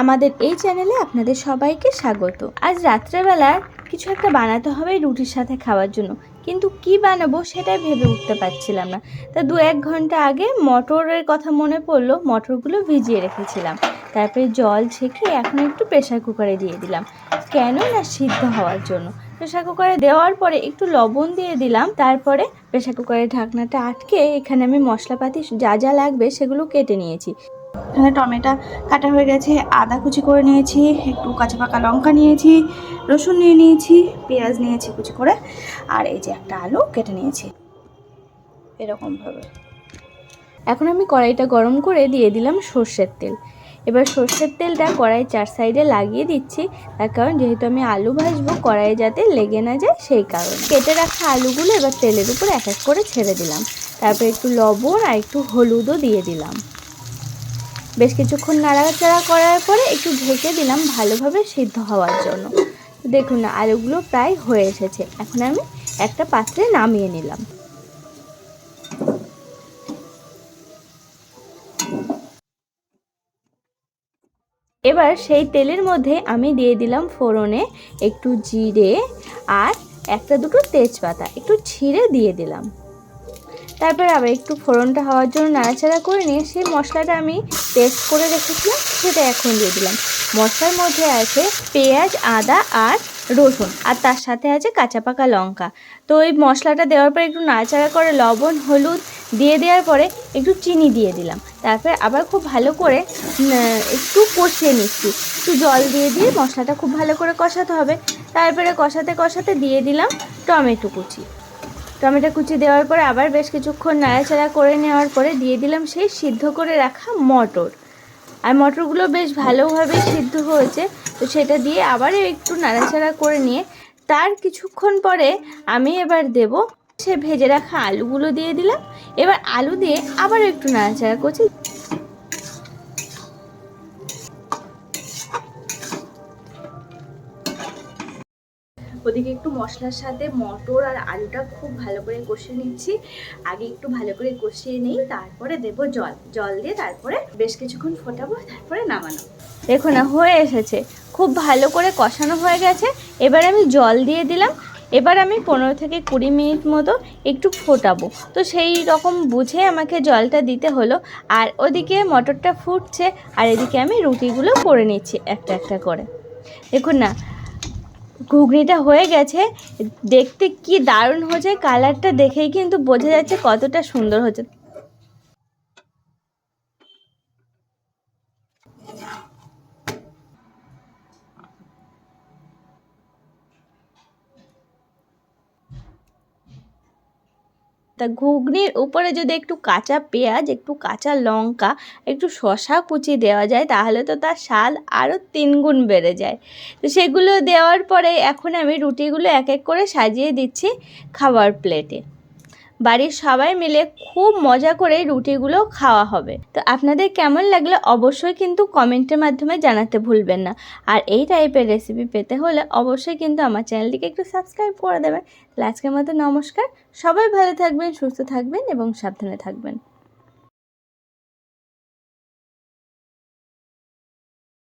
আমাদের এই চ্যানেলে আপনাদের সবাইকে স্বাগত। আজ রাত্রেবেলা কিছু একটা বানাতে হবে রুটির সাথে খাওয়ার জন্য। কিন্তু কি বানাবো সেটাই ভেবে উঠতে পারছিলাম না। তা দু এক ঘণ্টা আগে মটরের কথা মনে পড়ল, মটরগুলো ভিজিয়ে রেখেছিলাম। তারপরে জল ছেঁকে এখন একটু প্রেশার কুকারে দিয়ে দিলাম। কেন না সিদ্ধ হওয়ার জন্য। প্রেশার কুকারে দেওয়ার পরে একটু লবণ দিয়ে দিলাম, তারপরে প্রেশার কুকারের ঢাকনাটা আটকে এখানে আমি মশলাপাতি যা যা লাগবে সেগুলো কেটে নিয়েছি। এখানে টমেটো কাটা হয়ে গেছে, আদা কুচি করে নিয়েছি, একটু কাঁচা পাকা লঙ্কা নিয়েছি, রসুন নিয়ে নিয়েছি, পেঁয়াজ নিয়েছি কুচি করে, আর এই যে একটা আলু কেটে নিয়েছি। এরকমভাবে। এখন আমি কড়াইটা গরম করে দিয়ে দিলাম সর্ষের তেল। এবার সর্ষের তেলটা কড়াই চার সাইডে লাগিয়ে দিচ্ছি। তার কারণ যেহেতু আমি আলু ভাজবো, কড়াইয়ে যাতে লেগে না যায় সেই কারণে। কেটে রাখা আলুগুলো এবার তেলের উপর এক এক করে ছেড়ে দিলাম। তারপর একটু লবণ আর একটু হলুদও দিয়ে দিলাম। বেশ কিছুক্ষণ নাড়াচাড়া করার পরে একটু ঢেকে দিলাম ভালোভাবে সিদ্ধ হওয়ার জন্য। দেখুন না আলুগুলো প্রায় হয়ে এসেছে। এখন আমি একটা পাত্রে নামিয়ে নিলাম। এবার সেই তেলের মধ্যে আমি দিয়ে দিলাম ফোড়নে একটু জিরে আর একটা দুটো তেজপাতা, একটু ছিঁড়ে দিয়ে দিলাম। তারপর আবার একটু ফোড়নটা হওয়ার জন্য নাড়াচাড়া করে নিয়ে সেই মশলাটা আমি পেস্ট করে রেখেছিলাম, সেটা এখন দিয়ে দিলাম। মশলার মধ্যে আছে পেঁয়াজ, আদা আর রসুন আর তার সাথে আছে কাঁচা পাকা লঙ্কা। তো এই মশলাটা দেওয়ার পরে একটু নাড়াচাড়া করে লবণ, হলুদ দিয়ে দেওয়ার পরে একটু চিনি দিয়ে দিলাম। তারপরে আবার খুব ভালো করে একটু কষিয়ে নিচ্ছি। একটু জল দিয়ে দিয়ে মশলাটা খুব ভালো করে কষাতে হবে। তারপরে কষাতে কষাতে দিয়ে দিলাম টমেটো কুচি। টমেটো কুচি দেওয়ার পরে আবার বেশ কিছুক্ষণ নাড়াচাড়া করে নেওয়ার পরে দিয়ে দিলাম সেই সিদ্ধ করে রাখা মটর। আর মটরগুলো বেশ ভালোভাবে সিদ্ধ হয়েছে, তো সেটা দিয়ে আবারও একটু নাড়াচাড়া করে নিয়ে, তার কিছুক্ষণ পরে আমি এবার দেব সে ভেজে রাখা আলুগুলো দিয়ে দিলাম। এবার আলু দিয়ে আবারও একটু নাড়াচাড়া করছি। ওদিকে একটু মশলার সাথে মটর আর আলুটা খুব ভালো করে কষিয়ে নিচ্ছি। আগে একটু ভালো করে কষিয়ে নিই, তারপরে দেব জল। জল দিয়ে তারপরে বেশ কিছুক্ষণ ফোটাবো, তারপরে নামানো। দেখো না, হয়ে এসেছে। খুব ভালো করে কষানো হয়ে গেছে। এবার আমি জল দিয়ে দিলাম। এবার আমি পনেরো থেকে কুড়ি মিনিট মতো একটু ফোটাবো। তো সেই রকম বুঝে আমাকে জলটা দিতে হলো। আর ওদিকে মটরটা ফুটছে, আর এদিকে আমি রুটিগুলো করে নিচ্ছি একটা একটা করে। দেখুন না, ঘুগনিটা হয়ে গেছে। দেখতে কি দারুণ হয়েছে, কালারটা দেখেই কিন্তু বোঝা যাচ্ছে কতটা সুন্দর হচ্ছে তা ঘুগনির উপরে যদি একটু কাঁচা পেঁয়াজ, একটু কাঁচা লঙ্কা, একটু শশা কুচি দেওয়া যায়, তাহলে তো তার স্বাদ আরও তিনগুণ বেড়ে যায়। তো সেগুলো দেওয়ার পরে এখন আমি রুটিগুলো এক এক করে সাজিয়ে দিচ্ছি খাবার প্লেটে। বাড়ির সবাই মিলে খুব মজা করে রুটিগুলো খাওয়া হবে। তো আপনাদের কেমন লাগলে অবশ্যই কিন্তু কমেন্টের মাধ্যমে জানাতে ভুলবেন না। আর এই টাইপের রেসিপি পেতে হলে অবশ্যই কিন্তু আমার চ্যানেলটিকে একটু সাবস্ক্রাইব করে দেবেন। আজকের মতো নমস্কার। সবাই ভালো থাকবেন, সুস্থ থাকবেন এবং সাবধানে থাকবেন।